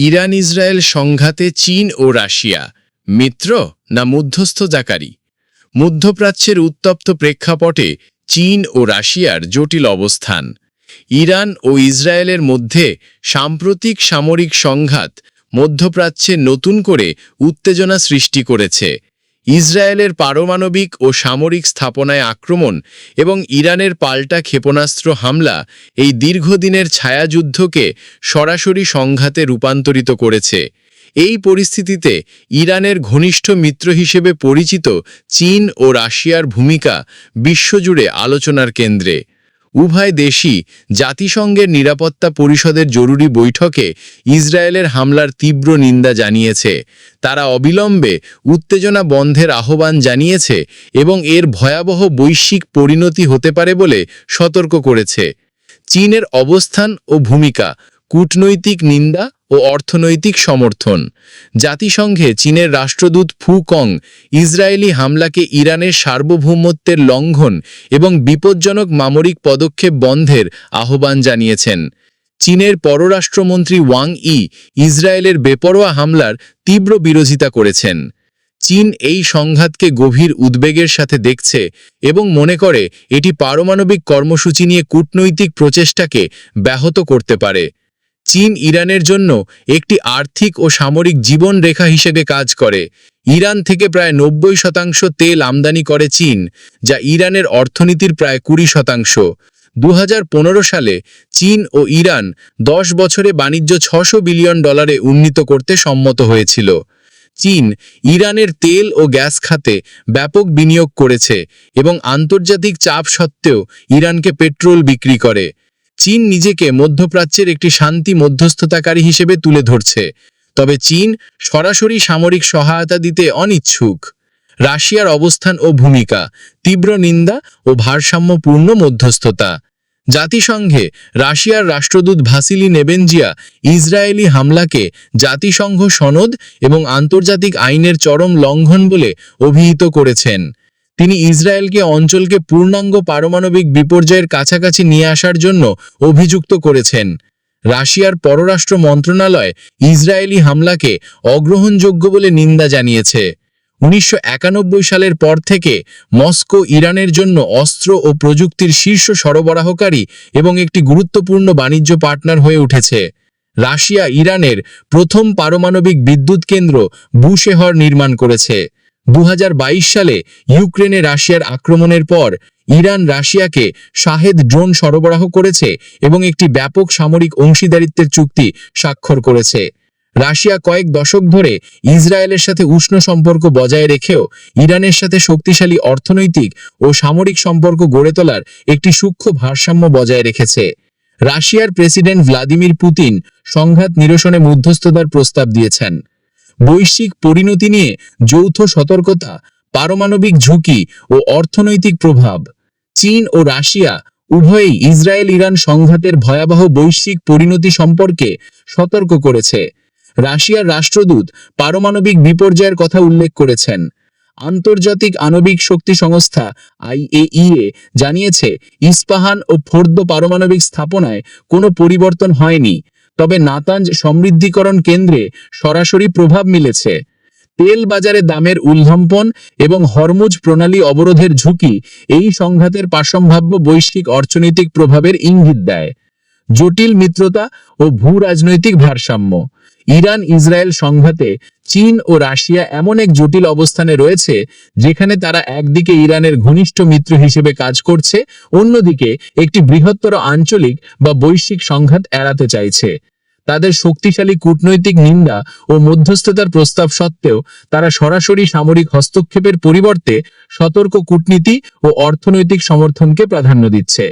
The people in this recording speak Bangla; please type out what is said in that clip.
ইরান ইসরায়েল সংঘাতে চীন ও রাশিয়া, মিত্র না মধ্যস্থ মধ্যস্থতাকারী মধ্যপ্রাচ্যের উত্তপ্ত প্রেক্ষাপটে চীন ও রাশিয়ার জটিল অবস্থান। ইরান ও ইসরায়েলের মধ্যে সাম্প্রতিক সামরিক সংঘাত মধ্যপ্রাচ্যে নতুন করে উত্তেজনা সৃষ্টি করেছে। ইসরায়েলের পারমাণবিক ও সামরিক স্থাপনায় আক্রমণ এবং ইরানের পাল্টা ক্ষেপণাস্ত্র হামলা এই দীর্ঘদিনের ছায়াযুদ্ধকে সরাসরি সংঘাতে রূপান্তরিত করেছে। এই পরিস্থিতিতে ইরানের ঘনিষ্ঠ মিত্র হিসেবে পরিচিত চীন ও রাশিয়ার ভূমিকা বিশ্বজুড়ে আলোচনার কেন্দ্রে। উভয় দেশই জাতিসংঘের নিরাপত্তা পরিষদের জরুরি বৈঠকে ইসরায়েলের হামলার তীব্র নিন্দা জানিয়েছে। তারা অবিলম্বে উত্তেজনা বন্ধের আহ্বান জানিয়েছে এবং এর ভয়াবহ বৈশ্বিক পরিণতি হতে পারে বলে সতর্ক করেছে। চীনের অবস্থান ও ভূমিকা, কূটনৈতিক নিন্দা ও অর্থনৈতিক সমর্থন। জাতিসংঘে চীনের রাষ্ট্রদূত ফু কং ইসরায়েলি হামলাকে ইরানের সার্বভৌমত্বের লঙ্ঘন এবং বিপজ্জনক মামরিক পদক্ষেপ বন্ধের আহ্বান জানিয়েছেন। চীনের পররাষ্ট্রমন্ত্রী ওয়াং ই ইসরায়েলের বেপরোয়া হামলার তীব্র বিরোধিতা করেছেন। চীন এই সংঘাতকে গভীর উদ্বেগের সাথে দেখছে এবং মনে করে এটি পারমাণবিক কর্মসূচি নিয়ে কূটনৈতিক প্রচেষ্টাকে ব্যাহত করতে পারে। চীন ইরানের জন্য একটি আর্থিক ও সামরিক জীবন রেখা হিসেবে কাজ করে। ইরান থেকে প্রায় নব্বই শতাংশ তেল আমদানি করে চীন, যা ইরানের অর্থনীতির প্রায় কুড়ি শতাংশ। দু হাজার পনেরো সালে চীন ও ইরান দশ বছরে বাণিজ্য ছশো বিলিয়ন ডলারে উন্নীত করতে সম্মত হয়েছিল। চীন ইরানের তেল ও গ্যাস খাতে ব্যাপক বিনিয়োগ করেছে এবং আন্তর্জাতিক চাপ সত্ত্বেও ইরানকে পেট্রোল বিক্রি করে। চীন নিজেকে মধ্যপ্রাচ্যের একটি শান্তি মধ্যস্থতাকারী হিসেবে তুলে ধরছে। তবে চীন সরাসরি সামরিক সহায়তা দিতে অনিচ্ছুক। রাশিয়ার অবস্থান ও ভূমিকা, তীব্র নিন্দা ও ভারসাম্যপূর্ণ মধ্যস্থতা। জাতিসংঘে রাশিয়ার রাষ্ট্রদূত ভাসিলি নেবেনজিয়া ইসরায়েলি হামলাকে জাতিসংঘ সনদ এবং আন্তর্জাতিক আইনের চরম লঙ্ঘন বলে অভিহিত করেছেন। তিনি ইসরায়েলকে অঞ্চলকে পূর্ণাঙ্গ পারমাণবিক বিপর্যয়ের কাছাকাছি নিয়ে আসার জন্য অভিযুক্ত করেছেন। রাশিয়ার পররাষ্ট্র মন্ত্রণালয় ইসরায়েলি হামলাকে অগ্রহণযোগ্য বলে নিন্দা জানিয়েছে। উনিশশো একানব্বই সালের পর থেকে মস্কো ইরানের জন্য অস্ত্র ও প্রযুক্তির শীর্ষ সরবরাহকারী এবং একটি গুরুত্বপূর্ণ বাণিজ্য পার্টনার হয়ে উঠেছে। রাশিয়া ইরানের প্রথম পারমাণবিক বিদ্যুৎ কেন্দ্র বুশেহর নির্মাণ করেছে। দু হাজার বাইশ সালে ইউক্রেনে রাশিয়ার আক্রমণের পর ইরান রাশিয়াকে শাহেদ ড্রোন সরবরাহ করেছে এবং একটি ব্যাপক সামরিক অংশীদারিত্বের চুক্তি স্বাক্ষর করেছে। রাশিয়া কয়েক দশক ধরে ইসরায়েলের সাথে উষ্ণ সম্পর্ক বজায় রেখেও ইরানের সাথে শক্তিশালী অর্থনৈতিক ও সামরিক সম্পর্ক গড়ে তোলার একটি সূক্ষ্ম ভারসাম্য বজায় রেখেছে। রাশিয়ার প্রেসিডেন্ট ভ্লাদিমির পুতিন সংঘাত নিরসনে মধ্যস্থতার প্রস্তাব দিয়েছেন। বৈশ্বিক পরিণতি নিয়ে যৌথ সতর্কতা, পারমাণবিক ঝুঁকি ও অর্থনৈতিক প্রভাব। চীন ও রাশিয়া উভয়ই ইসরায়েল ইরান সংঘাতের ভয়াবহ বৈশ্বিক পরিণতি সম্পর্কে সতর্ক করেছে। রাশিয়ার রাষ্ট্রদূত পারমাণবিক বিপর্যয়ের কথা উল্লেখ করেছেন। আন্তর্জাতিক আণবিক শক্তি সংস্থা আইএইএ জানিয়েছে, ইস্পাহান ও ফোর্দ পারমাণবিক স্থাপনায় কোনো পরিবর্তন হয়নি। তবে নাতাঞ্জ সমৃদ্ধিকরণ কেন্দ্রে সরাসরি প্রভাব মিলেছে। তেল বাজারে দামের উল্লম্পন এবং হরমুজ প্রণালী অবরোধের ঝুঁকি এই সংঘাতের পার্শ্বম্ভাব্য বৈশ্বিক অর্থনৈতিক প্রভাবের ইঙ্গিত দেয়। জটিল মিত্রতা ও ভূ রাজনৈতিক ভারসাম্য। ইরান ইসরায়েল সংঘাতে চীন ও রাশিয়া এমন এক জটিল অবস্থানে রয়েছে, যেখানে তারা একদিকে ইরানের ঘনিষ্ঠ মিত্র হিসেবে কাজ করছে, অন্যদিকে একটি বৃহত্তর আঞ্চলিক বা বৈশ্বিক সংঘাত এড়াতে চাইছে। তাদের শক্তিশালী কূটনৈতিক নিন্দা ও মধ্যস্থতার প্রস্তাব সত্ত্বেও তারা সরাসরি সামরিক হস্তক্ষেপের পরিবর্তে সতর্ক কূটনীতি ও অর্থনৈতিক সমর্থনকে প্রাধান্য দিচ্ছে।